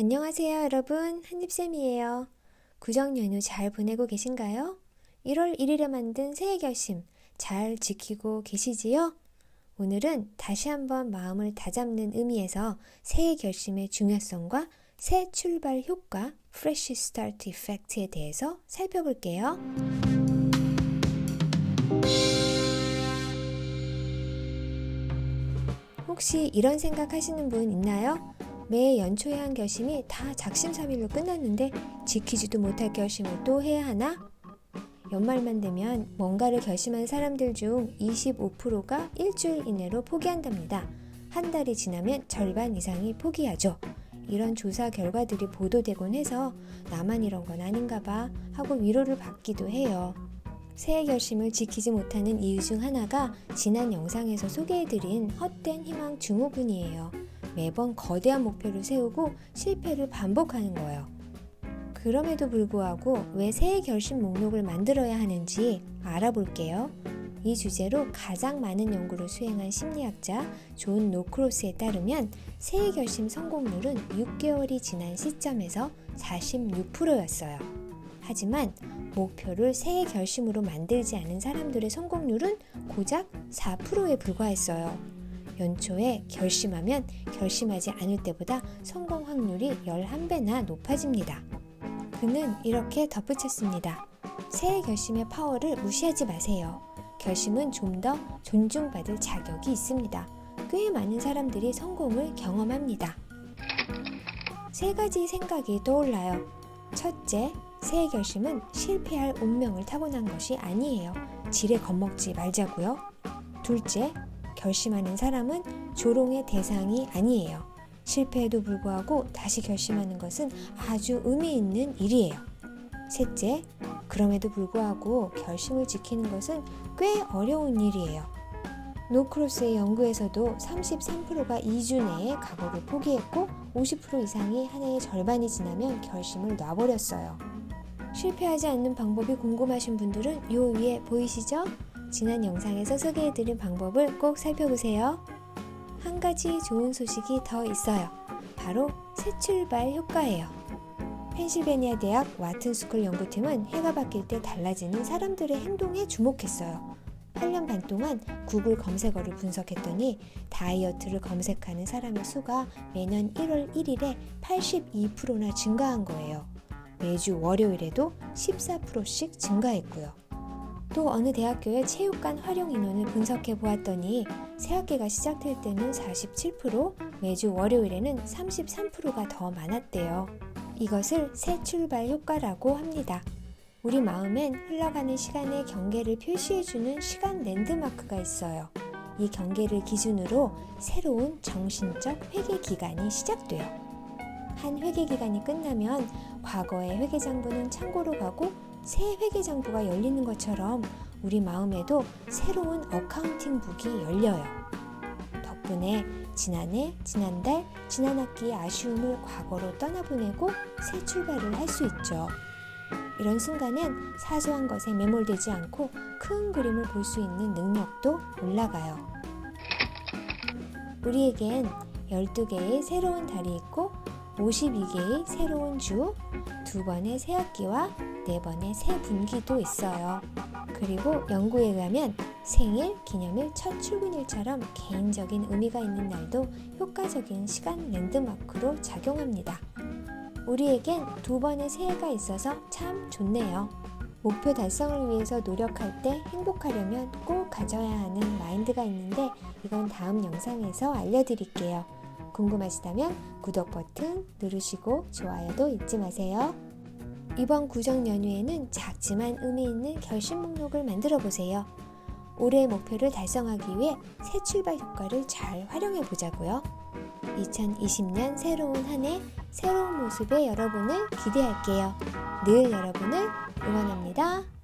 안녕하세요, 여러분. 한입쌤이에요. 구정 연휴 잘 보내고 계신가요? 1월 1일에 만든 새해 결심 잘 지키고 계시지요? 오늘은 다시 한번 마음을 다잡는 의미에서 새해 결심의 중요성과 새 출발 효과, Fresh Start Effect에 대해서 살펴볼게요. 혹시 이런 생각 하시는 분 있나요? 매 연초에 한 결심이 다 작심삼일로 끝났는데 지키지도 못할 결심을 또 해야 하나? 연말만 되면 뭔가를 결심한 사람들 중 25%가 일주일 이내로 포기한답니다. 한 달이 지나면 절반 이상이 포기하죠. 이런 조사 결과들이 보도되곤 해서 나만 이런 건 아닌가 봐 하고 위로를 받기도 해요. 새해 결심을 지키지 못하는 이유 중 하나가 지난 영상에서 소개해드린 헛된 희망 증후군이에요. 매번 거대한 목표를 세우고 실패를 반복하는 거예요. 그럼에도 불구하고 왜 새해 결심 목록을 만들어야 하는지 알아볼게요. 이 주제로 가장 많은 연구를 수행한 심리학자 존 노크로스에 따르면 새해 결심 성공률은 6개월이 지난 시점에서 46%였어요. 하지만 목표를 새해 결심으로 만들지 않은 사람들의 성공률은 고작 4%에 불과했어요. 연초에 결심하면 결심하지 않을 때보다 성공 확률이 11배나 높아집니다. 그는 이렇게 덧붙였습니다. 새해 결심의 파워를 무시하지 마세요. 결심은 좀 더 존중받을 자격이 있습니다. 꽤 많은 사람들이 성공을 경험합니다. 세 가지 생각이 떠올라요. 첫째, 새해 결심은 실패할 운명을 타고난 것이 아니에요. 지레 겁먹지 말자고요. 둘째, 결심하는 사람은 조롱의 대상이 아니에요. 실패에도 불구하고 다시 결심하는 것은 아주 의미 있는 일이에요. 셋째, 그럼에도 불구하고 결심을 지키는 것은 꽤 어려운 일이에요. 노크로스의 연구에서도 33%가 2주 내에 각오를 포기했고 50% 이상이 한 해의 절반이 지나면 결심을 놔버렸어요. 실패하지 않는 방법이 궁금하신 분들은 요 위에 보이시죠? 지난 영상에서 소개해드린 방법을 꼭 살펴보세요. 한 가지 좋은 소식이 더 있어요. 바로 새 출발 효과예요. 펜실베니아 대학 와튼스쿨 연구팀은 해가 바뀔 때 달라지는 사람들의 행동에 주목했어요. 8년 반 동안 구글 검색어를 분석했더니 다이어트를 검색하는 사람의 수가 매년 1월 1일에 82%나 증가한 거예요. 매주 월요일에도 14%씩 증가했고요. 또 어느 대학교의 체육관 활용 인원을 분석해 보았더니 새학기가 시작될 때는 47%, 매주 월요일에는 33%가 더 많았대요. 이것을 새 출발 효과라고 합니다. 우리 마음엔 흘러가는 시간의 경계를 표시해주는 시간 랜드마크가 있어요. 이 경계를 기준으로 새로운 정신적 회계 기간이 시작돼요. 한 회계 기간이 끝나면 과거의 회계 장부는 창고로 가고 새 회계장부가 열리는 것처럼 우리 마음에도 새로운 어카운팅 북이 열려요. 덕분에 지난해, 지난달, 지난 학기의 아쉬움을 과거로 떠나보내고 새 출발을 할 수 있죠. 이런 순간엔 사소한 것에 매몰되지 않고 큰 그림을 볼 수 있는 능력도 올라가요. 우리에겐 12개의 새로운 달이 있고 52개의 새로운 주, 두 번의 새 학기와 네 번의 새 분기도 있어요. 그리고 연구에 의하면 생일, 기념일, 첫 출근일처럼 개인적인 의미가 있는 날도 효과적인 시간 랜드마크로 작용합니다. 우리에겐 두 번의 새해가 있어서 참 좋네요. 목표 달성을 위해서 노력할 때 행복하려면 꼭 가져야 하는 마인드가 있는데 이건 다음 영상에서 알려드릴게요. 궁금하시다면 구독 버튼 누르시고 좋아요도 잊지 마세요. 이번 구정 연휴에는 작지만 의미 있는 결심 목록을 만들어 보세요. 올해의 목표를 달성하기 위해 새 출발 효과를 잘 활용해 보자고요. 2020년 새로운 한 해 새로운 모습의 여러분을 기대할게요. 늘 여러분을 응원합니다.